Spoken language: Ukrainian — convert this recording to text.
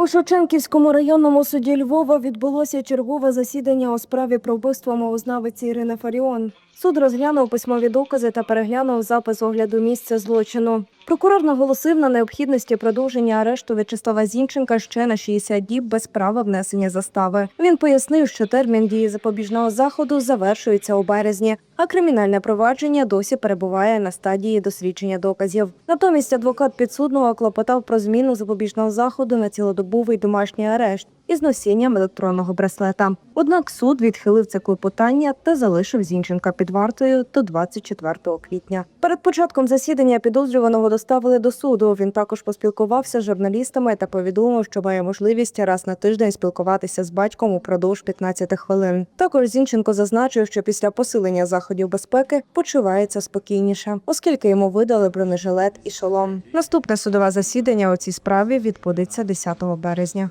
У Шевченківському районному суді Львова відбулося чергове засідання у справі про вбивство мовознавиці Ірини Фаріон. Суд розглянув письмові докази та переглянув запис огляду місця злочину. Прокурор наголосив на необхідності продовження арешту В'ячеслава Зінченка ще на 60 діб без права внесення застави. Він пояснив, що термін дії запобіжного заходу завершується у березні, а кримінальне провадження досі перебуває на стадії досвідчення доказів. Натомість адвокат підсудного клопотав про зміну запобіжного заходу на цілодобовий домашній арешт із носінням електронного браслета. Однак суд відхилив це клопотання та залишив Зінченка під вартою до 24 квітня. Перед початком засідання підозрюваного доставили до суду. Він також поспілкувався з журналістами та повідомив, що має можливість раз на тиждень спілкуватися з батьком упродовж 15 хвилин. Також Зінченко зазначив, що після посилення заходів безпеки почувається спокійніше, оскільки йому видали бронежилет і шолом. Наступне судове засідання у цій справі відбудеться 10 березня.